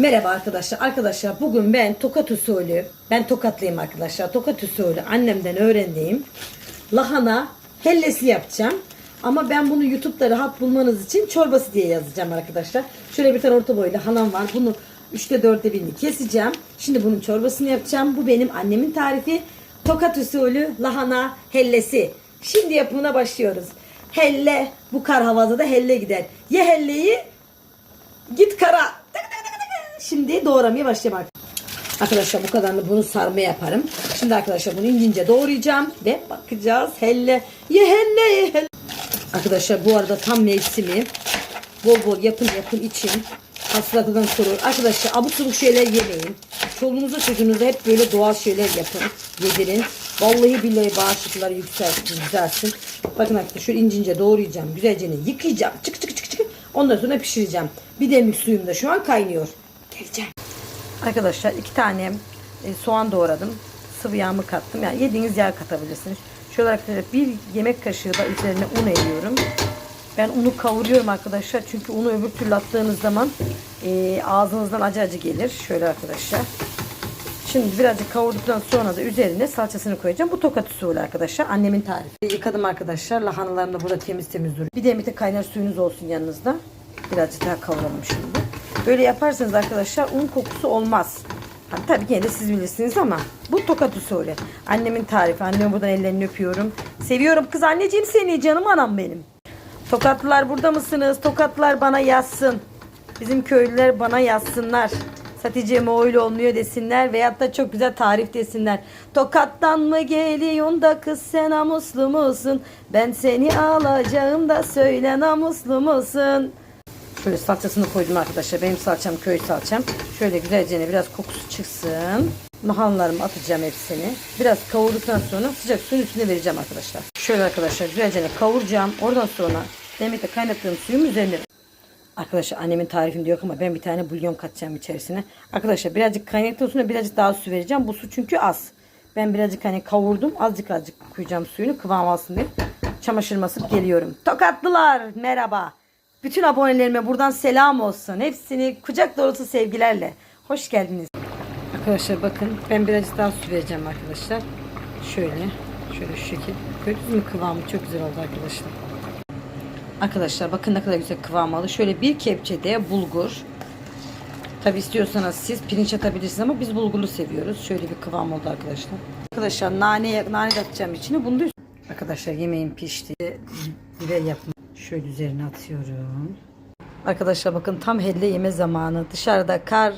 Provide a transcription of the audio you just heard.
Merhaba arkadaşlar. Arkadaşlar bugün ben tokat usulü, ben tokatlıyım arkadaşlar. Tokat usulü annemden öğrendiğim lahana hellesi yapacağım. Ama ben bunu YouTube'da rahat bulmanız için çorbası diye yazacağım arkadaşlar. Şöyle bir tane orta boylu halam var. Bunu 3'te 4'te birini keseceğim. Şimdi bunun çorbasını yapacağım. Bu benim annemin tarifi. Tokat usulü lahana hellesi. Şimdi yapımına başlıyoruz. Helle bu kar havada da helle gider. Ye helleyi doğramaya başlayalım Arkadaşlar bu kadarını bunu sarma yaparım. Şimdi arkadaşlar bunu ince ince doğrayacağım ve bakacağız. Helle. Ye helle ye helle. Arkadaşlar bu arada tam mevsimi. Bol bol yapın yapın için. Hastalıktan korur. Arkadaşlar abuk sabuk şeyler yemeyin. Çoluğunuza çocuğunuza hep böyle doğal şeyler yapın. Yedirin. Vallahi billahi bağışıklıkları yükselsin, düzelsin. Bakın arkadaşlar şöyle ince ince doğrayacağım. Güzelce yıkayacağım. Çık çık çık çık. Ondan sonra pişireceğim. Bir demlik suyum da şu an kaynıyor. Geleceğim. Arkadaşlar iki tane e, soğan doğradım. Sıvı yağımı kattım. Yani yediğiniz yağ katabilirsiniz. Şöyle arkadaşlar bir yemek kaşığı da üzerine un eriyorum. Ben unu kavuruyorum arkadaşlar. Çünkü unu öbür türlü attığınız zaman e, ağzınızdan acı acı gelir. Şöyle arkadaşlar. Şimdi birazcık kavurduktan sonra da üzerine salçasını koyacağım. Bu tokat usulü arkadaşlar. Annemin tarifi. Yıkadım arkadaşlar. Lahanalarım da burada temiz temiz duruyor. Bir de bir de kaynar suyunuz olsun yanınızda. Birazcık daha kavuralım şimdi. Böyle yaparsanız arkadaşlar un kokusu olmaz. Hani tabii ki de siz bilirsiniz ama bu tokat usulü. Annemin tarifi. Annemin buradan ellerini öpüyorum. Seviyorum kız anneciğim seni canım anam benim. Tokatlılar burada mısınız? Tokatlılar bana yazsın. Bizim köylüler bana yazsınlar. Hatice mi öyle olmuyor desinler veyahut da çok güzel tarif desinler. Tokattan mı geliyorsun da kız sen namuslu musun? Ben seni alacağım da söyle namuslu musun? Şöyle salçasını koydum arkadaşlar. Benim salçam köy salçam. Şöyle güzelce biraz kokusu çıksın. Mahallarımı atacağım hepsini. Biraz kavurduktan sonra sıcak suyun üstüne vereceğim arkadaşlar. Şöyle arkadaşlar güzelce kavuracağım. Oradan sonra demekte kaynattığım suyun üzerine Arkadaşlar annemin tarifinde yok ama ben bir tane bulyon katacağım içerisine. Arkadaşlar birazcık kaynattıktan sonra birazcık daha su vereceğim. Bu su çünkü az. Ben birazcık hani kavurdum. Azıcık azıcık koyacağım suyunu kıvam alsın diye. Çamaşır masıp geliyorum. Tokatlılar merhaba. Bütün abonelerime buradan selam olsun. Hepsini kucak dolusu sevgilerle. Hoş geldiniz. Arkadaşlar bakın ben birazcık daha su vereceğim arkadaşlar. Şöyle. Şöyle şu şekil. Gördünüz mü kıvamı çok güzel oldu arkadaşlar. Arkadaşlar bakın ne kadar güzel kıvam aldı. Şöyle bir kepçede bulgur. Tabi istiyorsanız siz pirinç atabilirsiniz ama biz bulgurlu seviyoruz. Şöyle bir kıvam oldu arkadaşlar. Arkadaşlar nane, nane atacağım içine. Bunu da Arkadaşlar yemeğim pişti. Biber yapma. Şöyle üzerine atıyorum. Arkadaşlar bakın tam helle yeme zamanı. Dışarıda kar